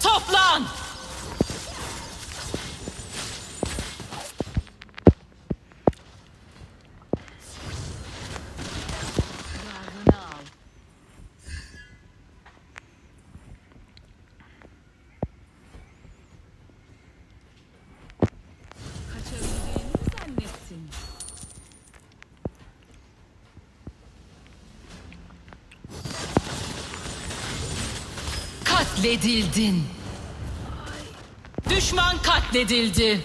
Toplan! Katledildin. Düşman katledildi.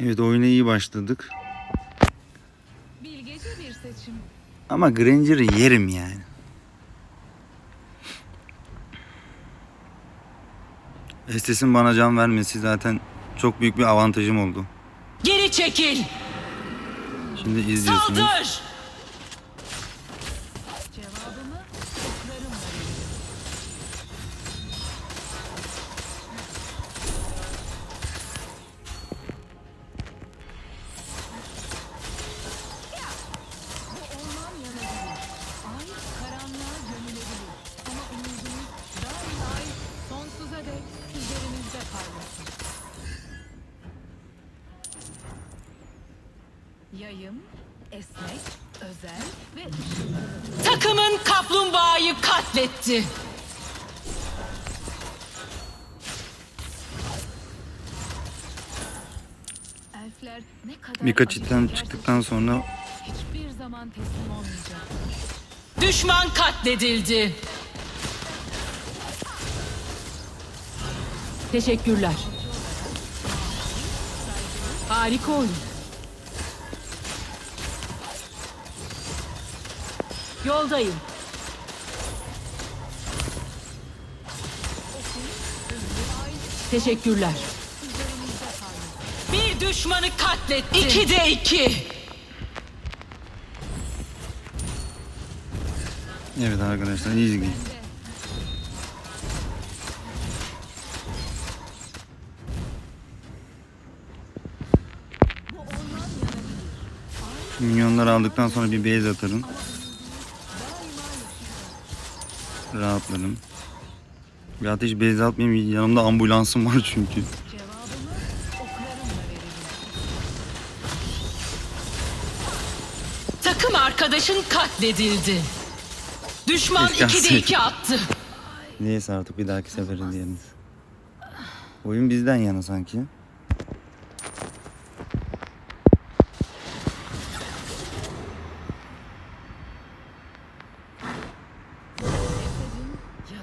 Evet oyuna iyi başladık. Bilgece bir seçim. Ama Granger'ı yerim yani. Estes'in bana can vermesi zaten çok büyük bir avantajım oldu. Geri çekil. Şimdi izliyorsunuz. Saldır! Yayım, esnek, özel ve. Takımın kaplumbağayı katletti. Elfler ne kadar item çekerse çıktıktan sonra hiçbir zaman teslim olmayacak. Düşman katledildi. Teşekkürler. Harika oyun. Yoldayım. Teşekkürler. Bir düşmanı katletti. İki de iki. evet arkadaşlar yanabilir. Minyonları aldıktan sonra bir base atarım. Rahatlarım. Ya hiç base atmayayım yanımda ambulansım var çünkü. Takım arkadaşın katledildi. Düşman Keşke 2'de alsaydım. 2 attı. Neyse artık bir dahaki sefere diyelim. Oyun bizden yana sanki.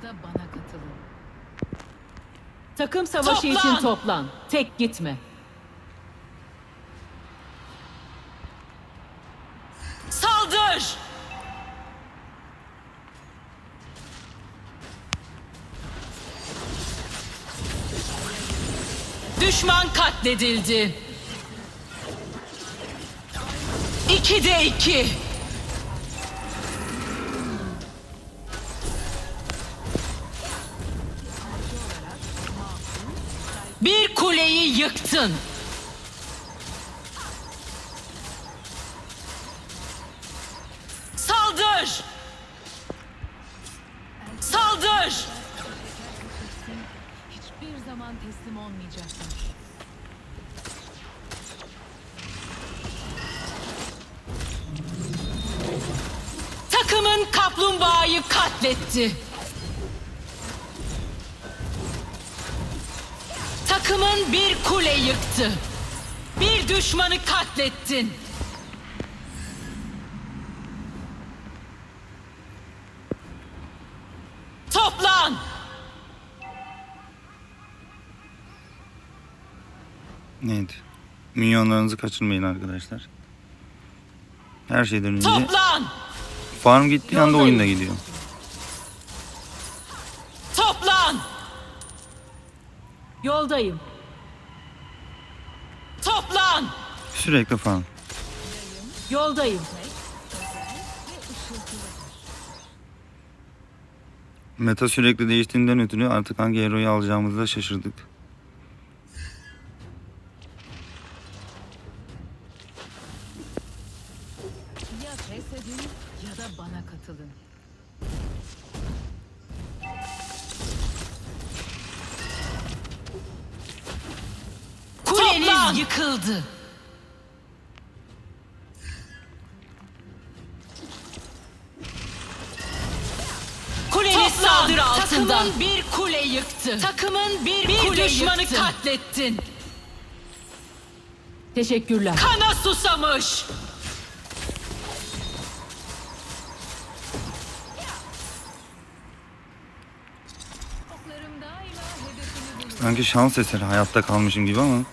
Da bana katılın. Takım savaşı Toplan! için toplan. Tek gitme. Saldır! Düşman katledildi. İki de iki. Bir kuleyi yıktın. Saldır! Saldır! Hiçbir zaman teslim olmayacaklar. Takımın kaplumbağayı katletti. Takımın bir kule yıktı. Bir düşmanı katlettin. Toplan! Neydi? Minyonlarınızı kaçırmayın arkadaşlar. Her şeyden önce Toplan! farm gittiği anda Yoldayım. oyun da gidiyor. Yoldayım. Toplan! Sürekli farm. Yoldayım. Meta sürekli değiştiğinden ötürü artık hangi hero'yu alacağımızı da şaşırdık. Kuleniz yıkıldı. Kuleniz saldırı altında. Takımın bir kule yıktı. Takımın bir, bir düşmanı katlettin. Teşekkürler. Kana susamış. Oklarım daima hedefini bulur. Sanki şans eseri hayatta kalmışım gibi ama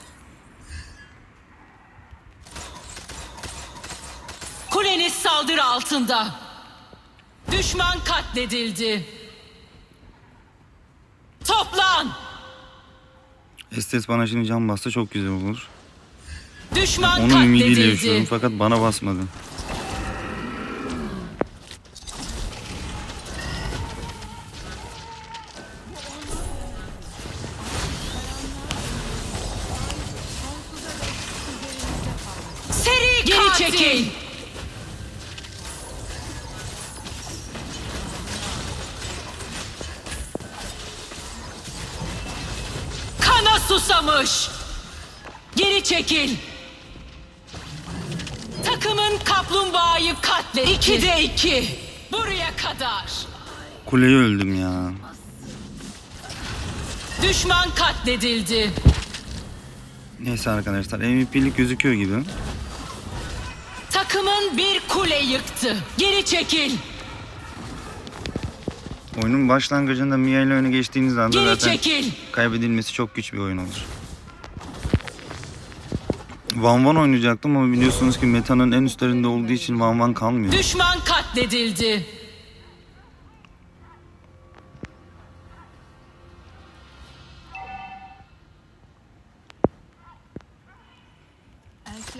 Kuleniz saldırı altında. Düşman katledildi. Toplan. Estes bana şimdi can bassa çok güzel olur. Düşman Onun ümidiyle yaşıyorum katledildi. fakat bana basmadı. Seri Geri çekil. Kana susamış. Geri çekil. Takımın kaplumbağayı katletti. İkide iki. Buraya kadar. Kuleyi öldüm ya. Düşman katledildi. Neyse arkadaşlar MVP'lik gözüküyor gibi. Takımın bir kule yıktı. Geri çekil. Oyunun başlangıcında Mia ile öne geçtiğiniz anda Geri zaten çekil. kaybedilmesi çok güç bir oyun olur. Van Van oynayacaktım ama biliyorsunuz ki metanın en üstlerinde olduğu için Van Van kalmıyor. Düşman katledildi.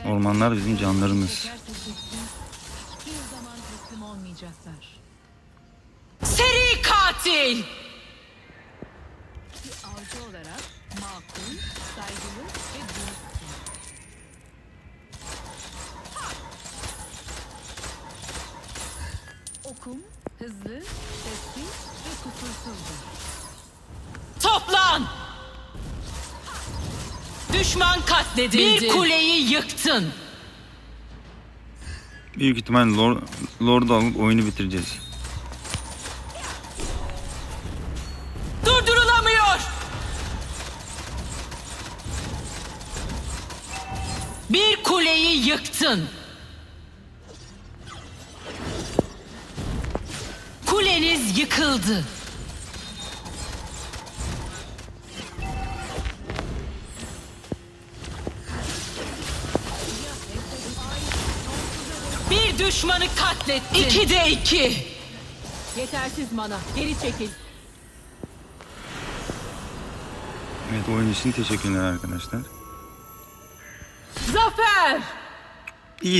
Ormanlar bizim canlarımız. hiçbir zaman teslim olmayacaklar. Katil. Bir avcı olarak makul, saygılı ve dürüstsün. Okum hızlı, sessiz ve kusursuzdur. Toplan. Düşman katledildi. Bir kuleyi yıktın. Büyük ihtimal Lord, Lord'u alıp oyunu bitireceğiz. Bir kuleyi yıktın. Kuleniz yıkıldı. Bir düşmanı katlettin. İkide iki. Yetersiz mana, geri çekil. Evet oyun için teşekkürler arkadaşlar. Belfast!